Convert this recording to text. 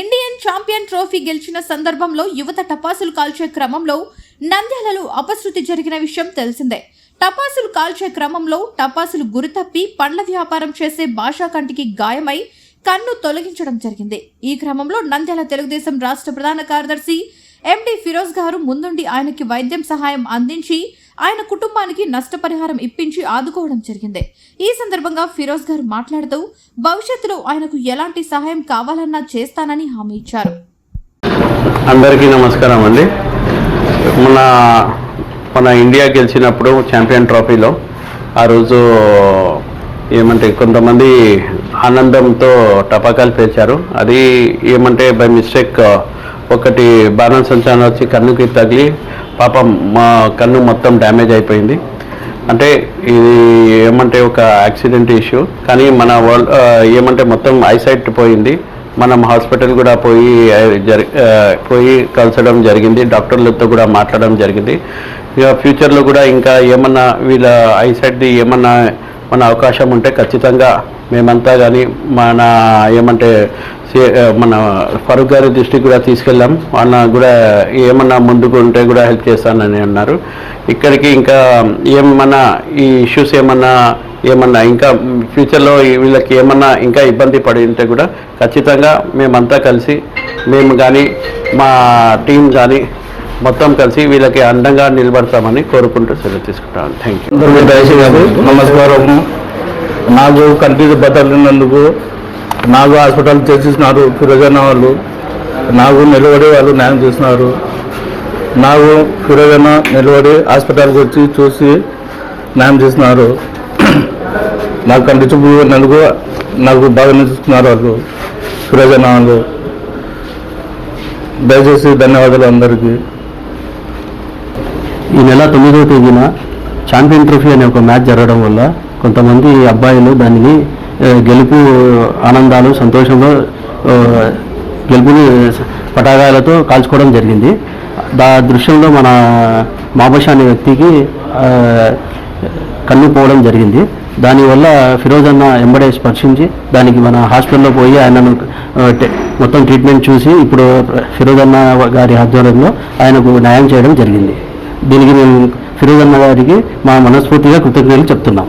Indian champion trophy గెలిచిన సందర్భంలో యువత టపాసులు కాల్చే క్రమంలో నంద్యాలలో అపశృతి జరిగిన విషయం తెలిసిందే. టపాసులు కాల్చే క్రమంలో టపాసులు గురితప్పి పండ్ల వ్యాపారం చేసే భాషా కంటికి గాయమై కన్ను తొలగించడం జరిగింది. ఈ క్రమంలో నంద్యాల తెలుగుదేశం రాష్ట్ర ప్రధాన కార్యదర్శి ఎండి ఫిరోజ్ గారు ముందుండి ఆయనకి వైద్యం సహాయం అందించి ఆయన కుటుంబానికి నష్టపరిహారం ఇప్పించి ఆదుకోవడం జరిగింది. ఈ సందర్భంగా ఫిరోజ్ గారు మాట్లాడుతూ భవిష్యత్తులో ఆయనకు ఎలాంటి సహాయం కావాలన్నా చేస్తానని హామీ ఇచ్చారు. అందరికీ నమస్కారం అండి. మన మన ఇండియా గెలిచినప్పుడు ఛాంపియన్ ట్రోఫీలో ఆ రోజు ఏమంటే కొంతమంది ఆనందంతో టపాకాలు పేర్చారు. అది ఏమంటే బై మిస్టేక్ ఒకటి బాణం సంచారం వచ్చి కన్నుకి తగిలి పాపం మా కన్ను మొత్తం డ్యామేజ్ అయిపోయింది. అంటే ఇది ఏమంటే ఒక యాక్సిడెంట్ ఇష్యూ. కానీ మన వరల్డ్ ఏమంటే మొత్తం ఐసైట్ పోయింది. మనం హాస్పిటల్ కూడా పోయి జరి పోయి కలసడం జరిగింది. డాక్టర్లతో కూడా మాట్లాడడం జరిగింది. ఇక ఫ్యూచర్లో కూడా ఇంకా ఏమన్నా వీళ్ళ ఐసైట్ది ఏమన్నా మన అవకాశం ఉంటే ఖచ్చితంగా మేమంతా కానీ మన ఏమంటే సే- మన ఫరూక్ గారి దృష్టికి కూడా తీసుకెళ్ళాం. వాళ్ళ కూడా ఏమన్నా ముందుకు ఉంటే కూడా హెల్ప్ చేస్తానని అన్నారు. ఇక్కడికి ఇంకా ఏమన్నా ఈ ఇష్యూస్ ఏమన్నా ఏమన్నా ఇంకా ఫ్యూచర్లో వీళ్ళకి ఏమన్నా ఇంకా ఇబ్బంది పడి ఉంటే కూడా ఖచ్చితంగా మేమంతా కలిసి మేము కానీ మా టీం కానీ మొత్తం కలిసి వీళ్ళకి అండంగా నిలబడతామని కోరుకుంటూ సెలవు తీసుకుంటాను థ్యాంక్ యూ నమస్కారం. నాకు కంటికి బదలినందుకు నాకు హాస్పిటల్ తెచ్చిస్తున్నారు ఫిరోజన వాళ్ళు. నాకు నిలబడి వాళ్ళు న్యాయం చేసినారు. నాకు ఫిరోజన నిలబడి హాస్పిటల్కి వచ్చి చూసి న్యాయం చేసినారు. నాకు కంటి చూపు నలుగు నాకు బాగా నిలుస్తున్నారు వాళ్ళు ఫిరోజన వాళ్ళు. దయచేసి ధన్యవాదాలు అందరికీ. ఈ నెల తొమ్మిదవ తేదీన ఛాంపియన్ ట్రోఫీ అనే ఒక మ్యాచ్ జరగడం వల్ల కొంతమంది అబ్బాయిలు దానిని గెలుపు ఆనందాలు సంతోషంలో గెలుపుని పటాకాయలతో కాల్చుకోవడం జరిగింది. దా దృశ్యంలో మన మాబషా అనే వ్యక్తికి కన్ను పోవడం జరిగింది. దానివల్ల ఫిరోజ్ అన్న ఎంబడే స్పర్శించి దానికి మన హాస్పిటల్లో పోయి ఆయనను మొత్తం ట్రీట్మెంట్ చూసి ఇప్పుడు ఫిరోజ్ అన్న గారి ఆధ్వర్యంలో ఆయనకు న్యాయం చేయడం జరిగింది. దీనికి మేము ఫిరోజ్ అన్న గారికి మా మనస్ఫూర్తిగా కృతజ్ఞతలు చెప్తున్నాం.